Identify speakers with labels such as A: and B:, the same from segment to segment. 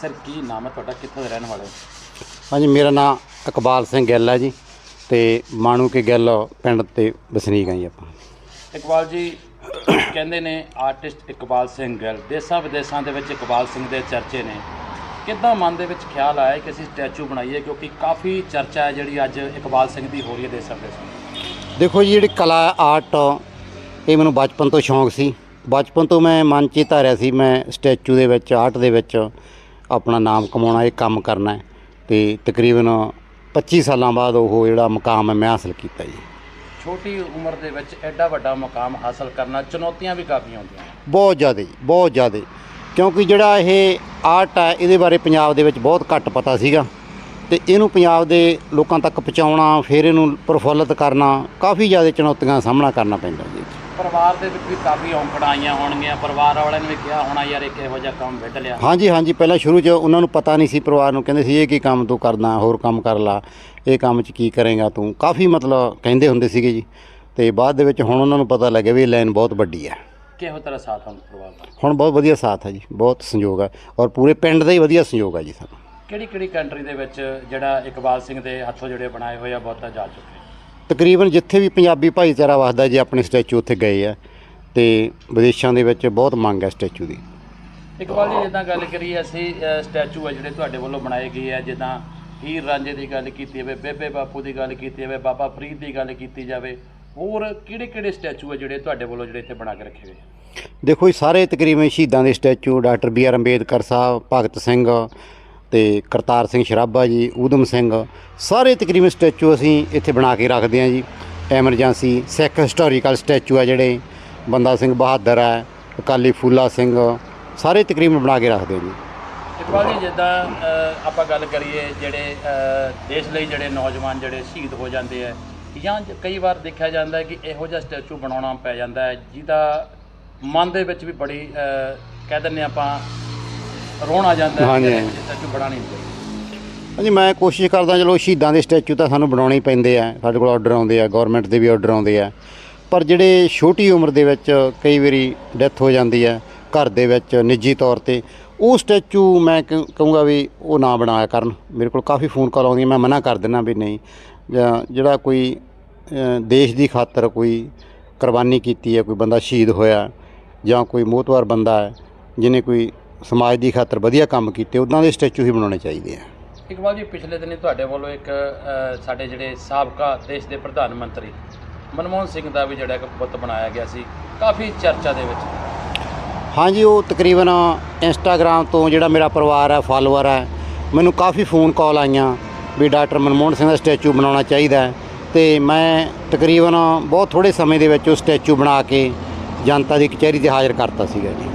A: Sir ਕੀ ਨਾਮ ਹੈ ਤੁਹਾਡਾ? ਕਿੱਥੋਂ ਦੇ ਰਹਿਣ ਵਾਲੇ ਹੋ?
B: ਹਾਂਜੀ ਮੇਰਾ ਨਾਮ ਇਕਬਾਲ ਸਿੰਘ ਗਿੱਲ ਹੈ ਜੀ ਤੇ ਮਾਣੂ ਕੇ ਗਿੱਲ ਪਿੰਡ ਤੇ ਵਸਨੀਕ ਹਾਂ ਜੀ ਆਪਾਂ।
A: ਇਕਬਾਲ ਜੀ ਕਹਿੰਦੇ ਨੇ ਆਰਟਿਸਟ ਇਕਬਾਲ ਸਿੰਘ ਗਿੱਲ ਦੇਸਾਂ ਵਿਦੇਸ਼ਾਂ ਦੇ ਵਿੱਚ ਇਕਬਾਲ ਸਿੰਘ ਦੇ ਚਰਚੇ ਨੇ। ਕਿੱਦਾਂ ਮਨ ਦੇ ਵਿੱਚ ਖਿਆਲ ਆਇਆ ਕਿ ਅਸੀਂ ਸਟੈਚੂ ਬਣਾਈਏ? ਕਿਉਂਕਿ ਕਾਫੀ ਚਰਚਾ ਹੈ ਜਿਹੜੀ ਅੱਜ ਇਕਬਾਲ ਸਿੰਘ ਦੀ ਹੋ ਰਹੀ ਹੈ ਦੇਸਾਂ ਵਿਦੇਸ਼ਾਂ
B: ਦੇਖੋ ਜੀ ਜਿਹੜੀ ਕਲਾ ਆਰਟ ਇਹ ਮੈਨੂੰ ਬਚਪਨ ਤੋਂ ਸ਼ੌਂਕ ਸੀ। ਬਚਪਨ ਤੋਂ ਮੈਂ ਮਨ 'ਚ ਧਾਰਿਆ ਸੀ ਮੈਂ ਸਟੈਚੂ ਦੇ ਵਿੱਚ ਆਰਟ ਦੇ ਵਿੱਚ ਆਪਣਾ ਨਾਮ ਕਮਾਉਣਾ ਇਹ ਕੰਮ ਕਰਨਾ ਹੈ। ਤੇ ਤਕਰੀਬਨ 25 ਸਾਲਾਂ ਬਾਅਦ ਉਹ ਜਿਹੜਾ ਮੁਕਾਮ ਹੈ ਮੈਂ ਹਾਸਲ ਕੀਤਾ ਜੀ।
A: ਛੋਟੀ ਉਮਰ ਦੇ ਵਿੱਚ ਐਡਾ ਵੱਡਾ ਮੁਕਾਮ ਹਾਸਲ ਕਰਨਾ ਚੁਣੌਤੀਆਂ ਵੀ ਕਾਫੀ ਆਉਂਦੀਆਂ ਨੇ।
B: ਬਹੁਤ ਜ਼ਿਆਦਾ ਜੀ ਬਹੁਤ ਜ਼ਿਆਦਾ। ਕਿਉਂਕਿ ਜਿਹੜਾ ਇਹ ਆਰਟ ਹੈ ਇਹਦੇ ਬਾਰੇ ਪੰਜਾਬ ਦੇ ਵਿੱਚ ਬਹੁਤ ਘੱਟ ਪਤਾ ਸੀਗਾ। ਤੇ ਇਹਨੂੰ ਪੰਜਾਬ ਦੇ ਲੋਕਾਂ ਤੱਕ ਪਹੁੰਚਾਉਣਾ ਫਿਰ ਇਹਨੂੰ ਪ੍ਰਫੁੱਲਤ ਕਰਨਾ ਕਾਫੀ ਜ਼ਿਆਦਾ ਚੁਣੌਤੀਆਂ ਦਾ ਸਾਹਮਣਾ ਕਰਨਾ ਪੈਂਦਾ
A: ਪਰਿਵਾਰ ਦੇ ਵਿੱਚ ਵੀ ਕਾਫੀ ਔਂਕੜਾਂ ਆਈਆਂ ਹੋਣਗੀਆਂ। ਪਰਿਵਾਰ ਵਾਲਿਆਂ ਨੇ ਵੀ ਕਿਹਾ ਹੋਣਾ ਯਾਰ ਇੱਕ ਇਹੋ ਜਿਹਾ ਕੰਮ ਵਿੱਢ ਲਿਆ।
B: ਹਾਂਜੀ ਹਾਂਜੀ। ਪਹਿਲਾਂ ਸ਼ੁਰੂ 'ਚ ਉਹਨਾਂ ਨੂੰ ਪਤਾ ਨਹੀਂ ਸੀ ਪਰਿਵਾਰ ਨੂੰ। ਕਹਿੰਦੇ ਸੀ ਇਹ ਕੀ ਕੰਮ ਤੂੰ ਕਰਦਾ ਹੋਰ ਕੰਮ ਕਰ ਲਾ। ਇਹ ਕੰਮ 'ਚ ਕੀ ਕਰੇਗਾ ਤੂੰ? ਕਾਫੀ ਮਤਲਬ ਕਹਿੰਦੇ ਹੁੰਦੇ ਸੀਗੇ ਜੀ। ਤੇ ਬਾਅਦ ਦੇ ਵਿੱਚ ਹੁਣ ਉਹਨਾਂ ਨੂੰ ਪਤਾ ਲੱਗਿਆ ਵੀ ਇਹ ਲਾਈਨ ਬਹੁਤ ਵੱਡੀ ਹੈ।
A: ਕਿਹੋ ਤਰ੍ਹਾਂ ਸਾਥ ਹਨ ਪਰਿਵਾਰ ਦਾ?
B: ਹੁਣ ਬਹੁਤ ਵਧੀਆ ਸਾਥ ਹੈ ਜੀ। ਬਹੁਤ ਸੰਯੋਗ ਹੈ। ਔਰ ਪੂਰੇ ਪਿੰਡ ਦਾ ਹੀ ਵਧੀਆ ਸੰਯੋਗ ਹੈ ਜੀ ਸਾਨੂੰ।
A: ਕਿਹੜੀ ਕਿਹੜੀ ਕੰਟਰੀ ਦੇ ਵਿੱਚ ਜਿਹੜਾ ਇਕਬਾਲ ਸਿੰਘ ਦੇ ਹੱਥੋਂ ਜਿਹੜੇ ਬਣਾਏ ਹੋਏ ਆ ਬਹੁਤਾ ਜਾ ਚੁੱਕੇ?
B: ਤਕਰੀਬਨ ਜਿੱਥੇ ਵੀ ਪੰਜਾਬੀ ਭਾਈਚਾਰਾ ਵਸਦਾ ਜੀ ਆਪਣੇ ਸਟੈਚੂ ਉੱਥੇ ਗਏ ਆ ਤੇ ਵਿਦੇਸ਼ਾਂ ਦੇ ਵਿੱਚ ਬਹੁਤ ਮੰਗ ਹੈ ਸਟੈਚੂ ਦੀ
A: ਇਕਬਾਲ ਜੀ ਜਿੱਦਾਂ ਗੱਲ ਕਰੀਏ ਅਸੀਂ ਸਟੈਚੂ ਆ ਜਿਹੜੇ ਤੁਹਾਡੇ ਵੱਲੋਂ ਬਣਾਏ ਗਏ ਆ ਜਿੱਦਾਂ ਹੀਰ ਰਾਂਝੇ ਦੀ ਗੱਲ ਕੀਤੀ ਜਾਵੇ ਬੇਬੇ ਬਾਪੂ ਦੀ ਗੱਲ ਕੀਤੀ ਜਾਵੇ ਬਾਬਾ ਫਰੀਦ ਦੀ ਗੱਲ ਕੀਤੀ ਜਾਵੇ ਹੋਰ ਕਿਹੜੇ ਕਿਹੜੇ ਸਟੈਚੂ ਆ ਜਿਹੜੇ ਤੁਹਾਡੇ ਵੱਲੋਂ ਜਿਹੜੇ ਇੱਥੇ ਬਣਾ ਕੇ ਰੱਖੇ ਆ?
B: ਦੇਖੋ ਜੀ ਸਾਰੇ ਤਕਰੀਬਨ ਸ਼ਹੀਦਾਂ ਦੇ statue doctor B R Ambedkar Sahib Bhagat Singh ਤੇ ਕਰਤਾਰ ਸਿੰਘ ਸ਼ਰਾਭਾ ਜੀ, ਊਧਮ ਸਿੰਘ, ਸਾਰੇ ਤਕਰੀਬਨ ਸਟੈਚੂ ਅਸੀਂ ਇੱਥੇ ਬਣਾ ਕੇ ਰੱਖਦੇ ਹਾਂ ਜੀ। ਐਮਰਜੈਂਸੀ, ਸਿੱਖ ਹਿਸਟੋਰੀਕਲ ਸਟੈਚੂ ਆ ਜਿਹੜੇ, ਬੰਦਾ ਸਿੰਘ ਬਹਾਦਰ ਹੈ, ਅਕਾਲੀ ਫੂਲਾ ਸਿੰਘ, ਸਾਰੇ ਤਕਰੀਬਨ ਬਣਾ ਕੇ ਰੱਖਦੇ ਹਾਂ ਜੀ।
A: ਇਕਬਾਲ ਜੀ ਜਿੱਦਾਂ ਆਪਾਂ ਗੱਲ ਕਰੀਏ ਜਿਹੜੇ ਦੇਸ਼ ਲਈ ਜਿਹੜੇ ਨੌਜਵਾਨ ਜਿਹੜੇ ਸ਼ਹੀਦ ਹੋ ਜਾਂਦੇ ਆ, ਜਾਂ ਕਈ ਵਾਰ ਦੇਖਿਆ ਜਾਂਦਾ ਕਿ ਇਹੋ ਜਿਹਾ ਸਟੈਚੂ ਬਣਾਉਣਾ ਪੈ ਜਾਂਦਾ ਹੈ, ਜਿਹਦਾ ਮਨ ਦੇ ਵਿੱਚ ਵੀ ਬੜੀ ਕਹਿ ਦਿੰਦੇ ਆਪਾਂ ਰੋਣ ਆ ਜਾਂਦਾ ਹੈ
B: ਹਾਂਜੀ।
A: ਸਟੈਚੂ ਬਣਾ ਨਹੀਂ ਚਾਹੀਦਾ
B: ਹਾਂਜੀ ਮੈਂ ਕੋਸ਼ਿਸ਼ ਕਰਦਾ ਚਲੋ ਸ਼ਹੀਦਾਂ ਦੇ ਸਟੈਚੂ ਤਾਂ ਸਾਨੂੰ ਬਣਾਉਣੇ ਹੀ ਪੈਂਦੇ ਆ। ਸਾਡੇ ਕੋਲ ਆਰਡਰ ਆਉਂਦੇ ਆ ਗਵਰਨਮੈਂਟ ਦੇ ਵੀ ਆਰਡਰ ਆਉਂਦੇ ਆ। ਪਰ ਜਿਹੜੇ ਛੋਟੀ ਉਮਰ ਦੇ ਵਿੱਚ ਕਈ ਵਾਰੀ ਡੈਥ ਹੋ ਜਾਂਦੀ ਹੈ ਘਰ ਦੇ ਵਿੱਚ ਨਿੱਜੀ ਤੌਰ ਤੇ ਉਹ ਸਟੈਚੂ ਮੈਂ ਕਹੂੰ- ਕਹੂੰਗਾ ਵੀ ਉਹ ਨਾ ਬਣਾਇਆ ਕਰਨ। ਮੇਰੇ ਕੋਲ ਕਾਫੀ ਫੋਨ ਕਾਲ ਆਉਂਦੀਆਂ ਮੈਂ ਮਨਾ ਕਰ ਦਿੰਦਾ ਵੀ ਨਹੀਂ। ਜਾਂ ਜਿਹੜਾ ਕੋਈ ਅ, ਦੇਸ਼ ਦੀ ਖਾਤਰ ਕੋਈ ਕੁਰਬਾਨੀ ਕੀਤੀ ਹੈ ਕੋਈ ਬੰਦਾ ਸ਼ਹੀਦ ਹੋਇਆ ਜਾਂ ਕੋਈ ਮੋਹਤਵਾਰ ਬੰਦਾ ਹੈ ਜਿਹਨੇ ਕੋਈ ਸਮਾਜ ਦੀ ਖਾਤਰ ਵਧੀਆ ਕੰਮ ਕੀਤੇ ਉਦਾਂ ਦੇ ਸਟੈਚੂ ਹੀ ਬਣਾਉਣੇ ਚਾਹੀਦੇ ਆ।
A: ਇਕਬਾਲ ਜੀ ਪਿਛਲੇ ਦਿਨੀ ਤੁਹਾਡੇ ਵੱਲੋਂ ਇੱਕ ਸਾਡੇ ਜਿਹੜੇ ਸਾਬਕਾ ਦੇਸ਼ ਦੇ ਪ੍ਰਧਾਨ ਮੰਤਰੀ ਮਨਮੋਹਨ ਸਿੰਘ ਦਾ ਵੀ ਜਿਹੜਾ ਇੱਕ ਬੁੱਤ ਬਣਾਇਆ ਗਿਆ ਸੀ ਕਾਫੀ ਚਰਚਾ ਦੇ ਵਿੱਚ।
B: ਹਾਂਜੀ ਉਹ ਤਕਰੀਬਨ ਇੰਸਟਾਗ੍ਰam ਤੋਂ ਜਿਹੜਾ ਮੇਰਾ ਪਰਿਵਾਰ ਹੈ ਫਾਲੋਅਰ ਹੈ ਮੈਨੂੰ ਕਾਫੀ ਫੋਨ ਕਾਲ ਆਈਆਂ ਵੀ ਡਾਕਟਰ ਮਨਮੋਹਨ ਸਿੰਘ ਦਾ ਸਟੈਚੂ ਬਣਾਉਣਾ ਚਾਹੀਦਾ ਹੈ ਤੇ ਮੈਂ ਤਕਰੀਬਨ ਬਹੁਤ ਥੋੜੇ ਸਮੇਂ ਦੇ ਵਿੱਚ ਉਹ ਸਟੈਚੂ ਬਣਾ ਕੇ ਜਨਤਾ ਦੀ ਕਚਹਿਰੀ ਤੇ ਹਾਜ਼ਰ ਕਰਤਾ ਸੀਗਾ ਜੀ।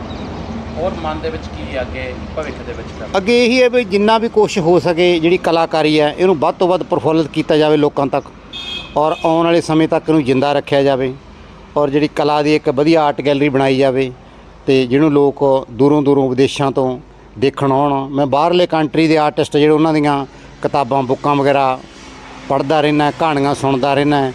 A: ਹੋਰ ਮਨ ਦੇ ਵਿੱਚ ਕੀ ਅੱਗੇ ਭਵਿੱਖ ਦੇ ਵਿੱਚ ਕਰਨਾ?
B: ਅੱਗੇ ਇਹੀ ਹੈ ਵੀ ਜਿੰਨਾ ਵੀ ਕੋਸ਼ਿਸ਼ ਹੋ ਸਕੇ, ਜਿਹੜੀ ਕਲਾਕਾਰੀ ਹੈ, ਇਹਨੂੰ ਵੱਧ ਤੋਂ ਵੱਧ ਪ੍ਰਫੁੱਲਿਤ ਕੀਤਾ ਜਾਵੇ ਲੋਕਾਂ ਤੱਕ ਔਰ ਆਉਣ ਵਾਲੇ ਸਮੇਂ ਤੱਕ ਇਹਨੂੰ ਜਿੰਦਾ ਰੱਖਿਆ ਜਾਵੇ ਔਰ ਜਿਹੜੀ ਕਲਾ ਦੀ ਇੱਕ ਵਧੀਆ ਆਰਟ ਗੈਲਰੀ ਬਣਾਈ ਜਾਵੇ ਤੇ ਜਿਹਨੂੰ ਲੋਕ ਦੂਰੋਂ ਦੂਰੋਂ ਵਿਦੇਸ਼ਾਂ ਤੋਂ ਦੇਖਣ ਆਉਣ। ਮੈਂ ਬਾਹਰਲੇ ਕੰਟਰੀ ਦੇ ਆਰਟਿਸਟ ਜਿਹੜੇ ਉਹਨਾਂ ਦੀਆਂ ਕਿਤਾਬਾਂ, ਬੁੱਕਾਂ ਵਗੈਰਾ ਪੜ੍ਹਦਾ ਰਹਿਣਾ ਕਹਾਣੀਆਂ ਸੁਣਦਾ ਰਹਿਣਾ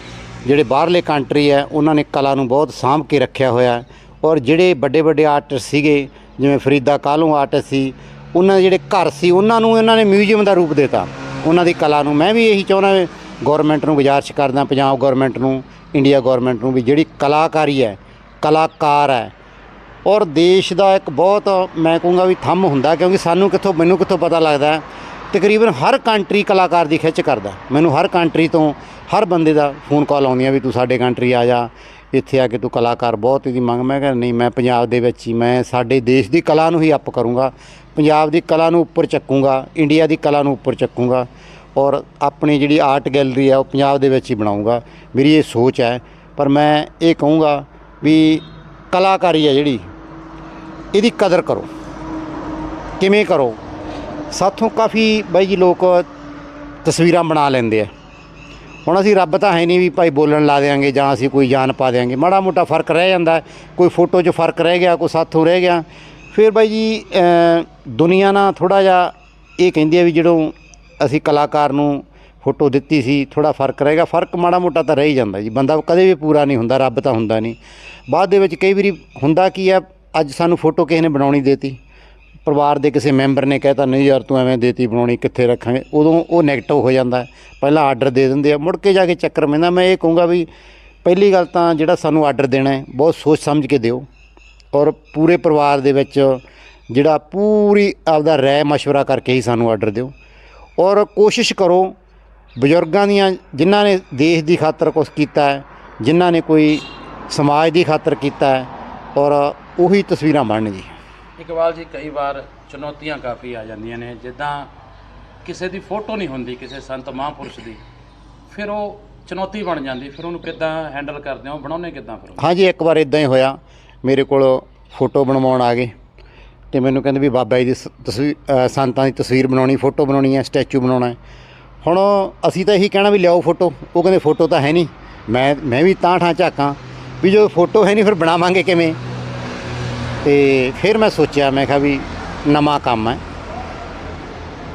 B: ਜਿਹੜੇ ਬਾਹਰਲੇ ਕੰਟਰੀ ਹੈ, ਉਹਨਾਂ ਨੇ ਕਲਾ ਨੂੰ ਬਹੁਤ ਸਾਂਭ ਕੇ ਰੱਖਿਆ ਹੋਇਆ ਔਰ ਜਿਹੜੇ ਵੱਡੇ ਵੱਡੇ ਆਰਟਿਸਟ ਸੀਗੇ ਜਿਵੇਂ ਫਰੀਦਾ ਕਾਹਲੋਂ ਆਰਟਿਸਟ ਸੀ, ਉਹਨਾਂ ਦੇ ਜਿਹੜੇ ਘਰ ਸੀ, ਉਹਨਾਂ ਨੂੰ ਇਹਨਾਂ ਨੇ ਮਿਊਜ਼ੀਅਮ ਦਾ ਰੂਪ ਦਿੱਤਾ। ਉਹਨਾਂ ਦੀ ਕਲਾ ਨੂੰ ਮੈਂ ਵੀ ਇਹੀ ਚਾਹੁੰਦਾ ਗਵਰਨਮੈਂਟ ਨੂੰ ਗੁਜ਼ਾਰਿਸ਼ ਕਰਦਾ, ਪੰਜਾਬ ਗਵਰਨਮੈਂਟ ਨੂੰ ਇੰਡੀਆ ਗਵਰਨਮੈਂਟ ਨੂੰ ਵੀ ਜਿਹੜੀ ਕਲਾਕਾਰੀ ਹੈ, ਕਲਾਕਾਰ ਹੈ, ਔਰ ਦੇਸ਼ ਦਾ ਇੱਕ ਬਹੁਤ ਮੈਂ ਕਹੂੰਗਾ ਵੀ ਥੰਮ ਹੁੰਦਾ, ਕਿਉਂਕਿ ਸਾਨੂੰ ਕਿੱਥੋਂ, ਮੈਨੂੰ ਕਿੱਥੋਂ ਪਤਾ ਲੱਗਦਾ ਤਕਰੀਬਨ ਹਰ ਕੰਟਰੀ ਕਲਾਕਾਰ ਦੀ ਖਿੱਚ ਕਰਦਾ। ਮੈਨੂੰ ਹਰ ਕੰਟਰੀ ਤੋਂ ਹਰ ਬੰਦੇ ਦਾ ਫੋਨ ਕਾਲ ਆਉਂਦੀਆਂ ਵੀ ਤੂੰ ਸਾਡੇ ਕੰਟਰੀ ਆ ਜਾ ਇੱਥੇ ਆ ਕੇ ਤੂੰ ਕਲਾਕਾਰ ਬਹੁਤ ਇਹਦੀ ਮੰਗ, ਮੈਂ ਕਿਹਾ ਨਹੀਂ, ਮੈਂ ਪੰਜਾਬ ਦੇ ਵਿੱਚ ਹੀ, ਮੈਂ ਸਾਡੇ ਦੇਸ਼ ਦੀ ਕਲਾ ਨੂੰ ਹੀ ਅਪ ਕਰੂੰਗਾ, ਪੰਜਾਬ ਦੀ ਕਲਾ ਨੂੰ ਉੱਪਰ ਚੱਕੂੰਗਾ ਇੰਡੀਆ ਦੀ ਕਲਾ ਨੂੰ ਉੱਪਰ ਚੱਕੂੰਗਾ ਔਰ ਆਪਣੀ ਜਿਹੜੀ ਆਰਟ ਗੈਲਰੀ ਹੈ ਉਹ ਪੰਜਾਬ ਦੇ ਵਿੱਚ ਹੀ ਬਣਾਉਂਗਾ ਮੇਰੀ ਇਹ ਸੋਚ ਹੈ, ਪਰ ਮੈਂ ਇਹ ਕਹੂੰਗਾ ਵੀ ਕਲਾਕਾਰੀ ਹੈ ਜਿਹੜੀ, ਇਹਦੀ ਕਦਰ ਕਰੋ। ਕਿਵੇਂ ਕਰੋ? ਸਾਥੋਂ ਕਾਫੀ ਬਾਈ ਜੀ ਲੋਕ ਤਸਵੀਰਾਂ ਬਣਾ ਲੈਂਦੇ ਆ। ਹੁਣ ਅਸੀਂ ਰੱਬ ਤਾਂ ਹੈ ਨਹੀਂ ਵੀ ਭਾਈ ਬੋਲਣ ਲਾ ਦੇਾਂਗੇ ਜਾਂ ਅਸੀਂ ਕੋਈ ਜਾਨ ਪਾ ਦੇਾਂਗੇ ਮਾੜਾ ਮੋਟਾ ਫ਼ਰਕ ਰਹਿ ਜਾਂਦਾ ਕੋਈ ਫੋਟੋ 'ਚ ਫ਼ਰਕ ਰਹਿ ਗਿਆ, ਕੋਈ ਸਾਥੋਂ ਰਹਿ ਗਿਆ। ਫਿਰ ਬਾਈ ਜੀ ਦੁਨੀਆ ਨਾਲ ਥੋੜਾ ਜਿਹਾ ਇਹ ਕਹਿੰਦੀ ਆ ਵੀ ਜਦੋਂ ਅਸੀਂ ਕਲਾਕਾਰ ਨੂੰ ਫੋਟੋ ਦਿੱਤੀ ਸੀ ਥੋੜਾ ਫ਼ਰਕ ਰਹੇਗਾ ਫ਼ਰਕ ਮਾੜਾ ਮੋਟਾ ਤਾਂ ਰਹਿ ਹੀ ਜਾਂਦਾ ਜੀ। ਬੰਦਾ ਕਦੇ ਵੀ ਪੂਰਾ ਨਹੀਂ ਹੁੰਦਾ, ਰੱਬ ਤਾਂ ਹੁੰਦਾ ਨਹੀਂ। ਬਾਅਦ ਦੇ ਵਿੱਚ ਕਈ ਵਾਰੀ ਹੁੰਦਾ ਕੀ ਹੈ ਅੱਜ ਸਾਨੂੰ ਫੋਟੋ ਕਿਸੇ ਨੇ ਬਣਾਉਣੀ ਦੇਤੀ। ਪਰਿਵਾਰ ਦੇ ਕਿਸੇ ਮੈਂਬਰ ਨੇ ਕਹਿਤਾ, ਨਹੀਂ ਯਾਰ ਤੂੰ ਐਵੇਂ ਦੇਤੀ ਬਣਾਉਣੀ, ਕਿੱਥੇ ਰੱਖਾਂਗੇ? ਉਦੋਂ ਉਹ ਨੈਗੇਟਿਵ ਹੋ ਜਾਂਦਾ ਪਹਿਲਾਂ ਆਰਡਰ ਦੇ ਦਿੰਦੇ ਆ, ਮੁੜ ਕੇ ਜਾ ਕੇ ਚੱਕਰ ਪੈਂਦਾ। ਮੈਂ ਇਹ ਕਹੂੰਗਾ ਵੀ ਪਹਿਲੀ ਗੱਲ ਤਾਂ ਜਿਹੜਾ ਸਾਨੂੰ ਆਰਡਰ ਦੇਣਾ ਹੈ, ਬਹੁਤ ਸੋਚ ਸਮਝ ਕੇ ਦਿਓ। ਔਰ ਪੂਰੇ ਪਰਿਵਾਰ ਦੇ ਵਿੱਚ ਜਿਹੜਾ ਪੂਰੀ ਆਪਦਾ ਰਾਏ ਮਸ਼ਵਰਾ ਕਰਕੇ ਹੀ ਸਾਨੂੰ ਆਰਡਰ ਦਿਓ। ਔਰ ਕੋਸ਼ਿਸ਼ ਕਰੋ, ਬਜ਼ੁਰਗਾਂ ਦੀਆਂ ਜਿਨ੍ਹਾਂ ਨੇ ਦੇਸ਼ ਦੀ ਖਾਤਰ ਕੁਝ ਕੀਤਾ ਹੈ, ਜਿਨ੍ਹਾਂ ਨੇ ਕੋਈ ਸਮਾਜ ਦੀ ਖਾਤਰ ਕੀਤਾ ਹੈ, ਔਰ ਉਹੀ ਤਸਵੀਰਾਂ ਬਣਨ ਜੀ।
A: ਇਕਬਾਲ ਜੀ, ਕਈ ਵਾਰ ਚੁਣੌਤੀਆਂ ਕਾਫੀ ਆ ਜਾਂਦੀਆਂ ਨੇ। ਜਿੱਦਾਂ ਕਿਸੇ ਦੀ ਫੋਟੋ ਨਹੀਂ ਹੁੰਦੀ, ਕਿਸੇ ਸੰਤ ਮਹਾਂਪੁਰਸ਼ ਦੀ, ਫਿਰ ਉਹ ਚੁਣੌਤੀ ਬਣ ਜਾਂਦੀ, ਫਿਰ ਉਹਨੂੰ ਕਿੱਦਾਂ ਹੈਂਡਲ ਕਰਦੇ ਹੋ? ਬਣਾਉਣੇ ਕਿੱਦਾਂ ਫਿਰ
B: ਹਾਂਜੀ, ਇੱਕ ਵਾਰ ਇਦਾਂ ਹੀ ਹੋਇਆ। ਮੇਰੇ ਕੋਲ ਫੋਟੋ ਬਣਵਾਉਣ ਆ ਗਏ ਤੇ ਮੈਨੂੰ ਕਹਿੰਦੇ ਵੀ ਬਾਬਾ ਜੀ ਦੀ ਸ- ਤਸਵੀਰ ਸੰਤਾਂ ਦੀ ਤਸਵੀਰ ਬਣਾਉਣੀ, ਫੋਟੋ ਬਣਾਉਣੀ ਹੈ, ਸਟੈਚੂ ਬਣਾਉਣਾ ਹੈ। ਹੁਣ ਅਸੀਂ ਤਾਂ ਇਹੀ ਕਹਿਣਾ ਵੀ ਲਿਆਓ ਫੋਟੋ। ਉਹ ਕਹਿੰਦੇ ਫੋਟੋ ਤਾਂ ਹੈ ਨਹੀਂ। ਮੈਂ ਮੈਂ ਵੀ ਤਾਂ ਠਾਂ ਝਾਕਾਂ ਵੀ ਜੋ ਫੋਟੋ ਹੈ ਨਹੀਂ ਫਿਰ ਬਣਾਵਾਂਗੇ ਕਿਵੇਂ? ਤੇ ਫਿਰ ਮੈਂ ਸੋਚਿਆ, ਮੈਂ ਕਿਹਾ ਵੀ ਨਵਾਂ ਕੰਮ ਹੈ।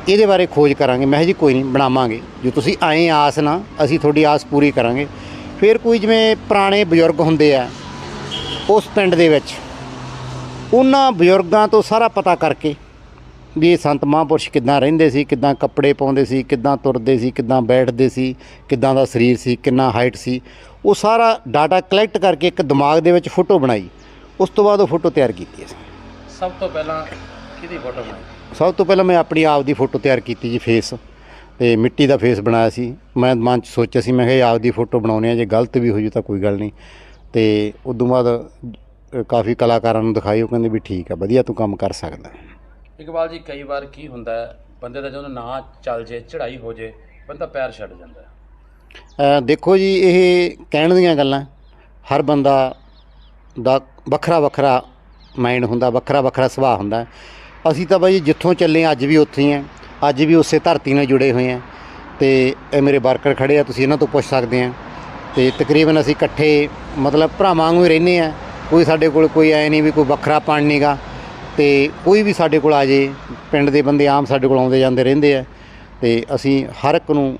B: ਇਹਦੇ ਬਾਰੇ ਖੋਜ ਕਰਾਂਗੇ। ਮੈਂ ਕਿਹਾ ਜੀ ਕੋਈ ਨਹੀਂ, ਬਣਾਵਾਂਗੇ। ਜੋ ਤੁਸੀਂ ਆਏ ਆਸ ਨਾ ਅਸੀਂ ਤੁਹਾਡੀ ਆਸ ਪੂਰੀ ਕਰਾਂਗੇ। ਫਿਰ ਕੋਈ ਜਿਵੇਂ ਪੁਰਾਣੇ ਬਜ਼ੁਰਗ ਹੁੰਦੇ ਆ, ਉਸ ਪਿੰਡ ਦੇ ਵਿੱਚ, ਉਹਨਾਂ ਬਜ਼ੁਰਗਾਂ ਤੋਂ ਸਾਰਾ ਪਤਾ ਕਰਕੇ ਵੀ ਇਹ ਸੰਤ ਮਹਾਂਪੁਰਸ਼ ਕਿੱਦਾਂ ਰਹਿੰਦੇ ਸੀ, ਕਿੱਦਾਂ ਕੱਪੜੇ ਪਾਉਂਦੇ ਸੀ, ਕਿੱਦਾਂ ਤੁਰਦੇ ਸੀ, ਕਿੱਦਾਂ ਬੈਠਦੇ ਸੀ, ਕਿੱਦਾਂ ਦਾ ਸਰੀਰ ਸੀ, ਕਿੰਨਾ ਹਾਈਟ ਸੀ, ਉਹ ਸਾਰਾ ਡਾਟਾ ਕਲੈਕਟ ਕਰਕੇ ਇੱਕ ਦਿਮਾਗ ਦੇ ਵਿੱਚ ਫੋਟੋ ਬਣਾਈ। ਉਸ ਤੋਂ ਬਾਅਦ ਉਹ ਫੋਟੋ ਤਿਆਰ ਕੀਤੀ ਅਸੀਂ
A: ਸਭ ਤੋਂ ਪਹਿਲਾਂ ਕਿਹਦੀ ਫੋਟੋ ਬਣਾਈ?
B: ਸਭ ਤੋਂ ਪਹਿਲਾਂ ਮੈਂ ਆਪਣੀ ਆਪ ਦੀ ਫੋਟੋ ਤਿਆਰ ਕੀਤੀ ਜੀ ਫੇਸ। ਤੇ ਮਿੱਟੀ ਦਾ ਫੇਸ ਬਣਾਇਆ ਸੀ। ਮੈਂ ਮਨ ਚ ਸੋਚਿਆ ਸੀ ਮੈਂ ਕਿਹਾ ਇਹ ਆਪ ਦੀ ਫੋਟੋ ਬਣਾਉਣੀ ਆ ਜੇ ਗਲਤ ਵੀ ਹੋ ਜੂ ਤਾਂ ਕੋਈ ਗੱਲ ਨਹੀਂ। ਤੇ ਉਸ ਤੋਂ ਬਾਅਦ ਅ, ਕਾਫੀ ਕਲਾਕਾਰਾਂ ਨੂੰ ਦਿਖਾਈ ਉਹ ਕਹਿੰਦੇ ਵੀ ਠੀਕ ਆ ਵਧੀਆ ਤੂੰ ਕੰਮ ਕਰ ਸਕਦਾ।
A: ਇਕਬਾਲ ਜੀ ਕਈ ਵਾਰ ਕੀ ਹੁੰਦਾ ਹੈ ਬੰਦੇ ਦਾ ਜਦੋਂ ਨਾ ਚੱਲ ਜੇ ਚੜ੍ਹਾਈ ਹੋ ਜੇ ਬੰਦਾ ਪੈਰ ਛੱਡ ਜਾਂਦਾ ਹੈ।
B: ਅ, ਦੇਖੋ ਜੀ ਇਹ ਕਹਿਣ ਦੀਆਂ ਗੱਲਾਂ ਹਰ ਬੰਦਾ ਦਾ ਵੱਖਰਾ ਵੱਖਰਾ ਮਾਈਂਡ ਹੁੰਦਾ, ਵੱਖਰਾ ਵੱਖਰਾ ਸੁਭਾਅ ਹੁੰਦਾ। ਅਸੀਂ ਤਾਂ ਬਾਈ ਜਿੱਥੋਂ ਚੱਲੇ ਅੱਜ ਵੀ ਉੱਥੇ ਹੀ ਹਾਂ। ਅੱਜ ਵੀ ਉਸੇ ਧਰਤੀ ਨਾਲ ਜੁੜੇ ਹੋਏ ਹਾਂ। ਤੇ ਇਹ ਮੇਰੇ ਵਰਕਰ ਖੜੇ ਆ, ਤੁਸੀਂ ਇਹਨਾਂ ਤੋਂ ਪੁੱਛ ਸਕਦੇ ਆ ਤੇ ਤਕਰੀਬਨ ਅਸੀਂ ਇਕੱਠੇ, ਮਤਲਬ ਭਰਾਵਾਂ ਵਾਂਗੂ ਹੀ ਰਹਿੰਦੇ ਆ ਕੋਈ ਸਾਡੇ ਕੋਲ ਕੋਈ ਐ ਨਹੀਂ ਵੀ ਕੋਈ ਵੱਖਰਾ ਪਣ ਨਹੀਂਗਾ ਤੇ ਕੋਈ ਵੀ ਸਾਡੇ ਕੋਲ ਆ ਜੇ, ਪਿੰਡ ਦੇ ਬੰਦੇ ਆਮ ਸਾਡੇ ਕੋਲ ਆਉਂਦੇ ਜਾਂਦੇ ਰਹਿੰਦੇ ਆ। ਤੇ ਅਸੀਂ ਹਰ ਇੱਕ ਨੂੰ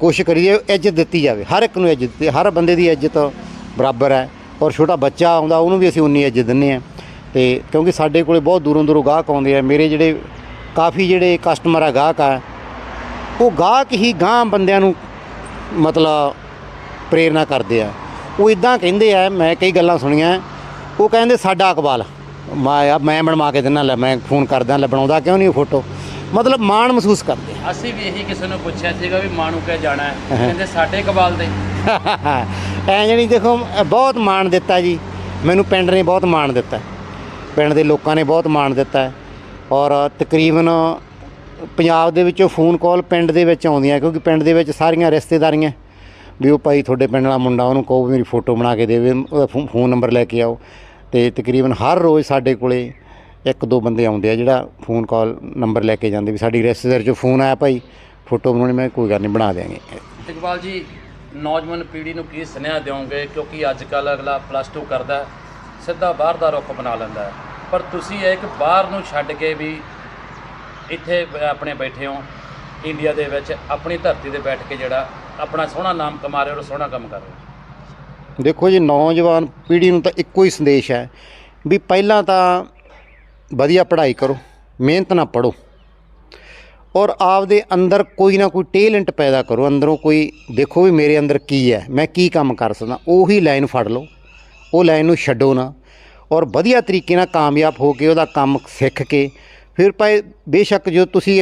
B: ਕੋਸ਼ਿਸ਼ ਕਰੀਏ, ਇੱਜ਼ਤ ਦਿੱਤੀ ਜਾਵੇ। ਹਰ ਇੱਕ ਨੂੰ ਇੱਜ਼ਤ ਦਿੱਤੀ ਹਰ ਬੰਦੇ ਦੀ ਇੱਜ਼ਤ ਬਰਾਬਰ ਹੈ। ਔਰ ਛੋਟਾ ਬੱਚਾ ਆਉਂਦਾ ਉਹਨੂੰ ਵੀ ਅਸੀਂ ਉਨੀ ਇੱਜ਼ਤ ਦਿੰਦੇ ਆ ਤੇ ਕਿਉਂਕਿ ਸਾਡੇ ਕੋਲੇ ਬਹੁਤ ਦੂਰੋਂ ਦੂਰੋਂ ਗਾਹਕ ਆਉਂਦੇ ਆ ਮੇਰੇ ਜਿਹੜੇ ਕਾਫੀ ਜਿਹੜੇ ਕਸਟਮਰ ਆ ਗਾਹਕ ਆ ਉਹ ਗਾਹਕ ਹੀ ਗਾਂ ਬੰਦਿਆਂ ਨੂੰ ਮਤਲਬ ਪ੍ਰੇਰਨਾ ਕਰਦੇ ਆ। ਉਹ ਇਦਾਂ ਕਹਿੰਦੇ ਆ ਮੈਂ ਕਈ ਗੱਲਾਂ ਸੁਣੀਆਂ ਉਹ ਕਹਿੰਦੇ ਸਾਡਾ ਇਕਬਾਲ ਮੈਂ ਮੈਂ ਬਣਵਾ ਕੇ ਦਿੰਦਾ ਲੈ ਮੈਂ ਫੋਨ ਕਰਦਾ ਲੈ ਬਣਾਉਂਦਾ ਕਿਉਂ ਨਹੀਂ ਫੋਟੋ ਮਤਲਬ ਮਾਣ ਮਹਿਸੂਸ ਕਰਦੇ
A: ਅਸੀਂ ਵੀ ਇਹੀ ਕਿਸੇ ਨੂੰ ਪੁੱਛਿਆ ਸੀਗਾ ਵੀ ਮਾਂ ਨੂੰ ਕਹਿ ਜਾਣਾ ਹੈ? ਕਹਿੰਦੇ ਸਾਡੇ ਇਕਬਾਲ ਦੇ।
B: ਐ ਜਿਹੜੀ ਦੇਖੋ ਬਹੁਤ ਮਾਣ ਦਿੱਤਾ ਜੀ। ਮੈਨੂੰ ਪਿੰਡ ਨੇ ਬਹੁਤ ਮਾਣ ਦਿੱਤਾ। ਪਿੰਡ ਦੇ ਲੋਕਾਂ ਨੇ ਬਹੁਤ ਮਾਣ ਦਿੱਤਾ। ਔਰ ਤਕਰੀਬਨ ਪੰਜਾਬ ਦੇ ਵਿੱਚੋਂ ਫੋਨ ਕਾਲ ਪਿੰਡ ਦੇ ਵਿੱਚ ਆਉਂਦੀਆਂ, ਕਿਉਂਕਿ ਪਿੰਡ ਦੇ ਵਿੱਚ ਸਾਰੀਆਂ ਰਿਸ਼ਤੇਦਾਰੀਆਂ। ਵੀ ਉਹ ਭਾਈ ਤੁਹਾਡੇ ਪਿੰਡ ਵਾਲਾ ਮੁੰਡਾ, ਉਹਨੂੰ ਕਹੋ ਵੀ ਮੇਰੀ ਫੋਟੋ ਬਣਾ ਕੇ ਦੇਵੇ, ਉਹਦਾ ਫੋ- ਫੋਨ ਨੰਬਰ ਲੈ ਕੇ ਆਓ। ਤੇ ਤਕਰੀਬਨ ਹਰ ਰੋਜ਼ ਸਾਡੇ ਕੋਲੇ ਇੱਕ ਦੋ ਬੰਦੇ ਆਉਂਦੇ ਆ, ਜਿਹੜਾ ਫੋਨ ਕਾਲ ਨੰਬਰ ਲੈ ਕੇ ਜਾਂਦੇ ਵੀ ਸਾਡੀ ਰਿਸ਼ਤੇਦਾਰ ਚੋਂ ਫੋਨ ਆਇਆ ਭਾਈ ਫੋਟੋ ਬਣਾਉਣੀ, ਮੈਂ ਕੋਈ ਗੱਲ ਨਹੀਂ ਬਣਾ ਦਿਆਂਗੇ।
A: ਇਕਬਾਲ ਜੀ ਨੌਜਵਾਨ ਪੀੜ੍ਹੀ ਨੂੰ ਕੀ ਸੁਨੇਹਾ ਦਿਓਗੇ? ਕਿਉਂਕਿ ਅੱਜ ਕੱਲ ਅਗਲਾ ਪਲੱਸ 2 ਕਰਦਾ ਸਿੱਧਾ ਬਾਹਰ ਦਾ ਰੁੱਖ ਬਣਾ ਲੈਂਦਾ ਹੈ। ਪਰ ਤੁਸੀਂ ਇੱਕ ਬਾਹਰ ਨੂੰ ਛੱਡ ਕੇ ਵੀ ਇੱਥੇ ਆਪਣੇ ਬੈਠੇ ਹੋ। ਇੰਡੀਆ ਦੇ ਵਿੱਚ ਆਪਣੀ ਧਰਤੀ ਤੇ ਬੈਠ ਕੇ ਜਿਹੜਾ ਆਪਣਾ ਸੋਹਣਾ ਨਾਮ ਕਮਾ ਰਹੇ ਹੋ ਔਰ ਸੋਹਣਾ ਕੰਮ ਕਰ ਰਹੇ ਹੋ।
B: ਦੇਖੋ ਜੀ, ਨੌਜਵਾਨ ਪੀੜ੍ਹੀ ਨੂੰ ਤਾਂ ਇੱਕੋ ਹੀ ਸੰਦੇਸ਼ ਹੈ ਵੀ ਪਹਿਲਾਂ ਤਾਂ ਵਧੀਆ ਪੜ੍ਹਾਈ ਕਰੋ, ਮਿਹਨਤ ਨਾਲ ਪੜੋ ਔਰ ਆਪਦੇ ਅੰਦਰ ਕੋਈ ਨਾ ਕੋਈ ਟੈਲੈਂਟ ਪੈਦਾ ਕਰੋ। ਅੰਦਰੋਂ ਕੋਈ ਦੇਖੋ ਵੀ ਮੇਰੇ ਅੰਦਰ ਕੀ ਹੈ, ਮੈਂ ਕੀ ਕੰਮ ਕਰ ਸਕਦਾ। ਉਹੀ ਲਾਈਨ ਫੜ ਲਓ। ਉਹ ਲਾਈਨ ਨੂੰ ਛੱਡੋ ਨਾ। ਔਰ ਵਧੀਆ ਤਰੀਕੇ ਨਾਲ ਕਾਮਯਾਬ ਹੋ ਕੇ ਉਹਦਾ ਕੰਮ ਸਿੱਖ ਕੇ ਫਿਰ ਭਾਵੇਂ ਬੇਸ਼ੱਕ ਜੋ ਤੁਸੀਂ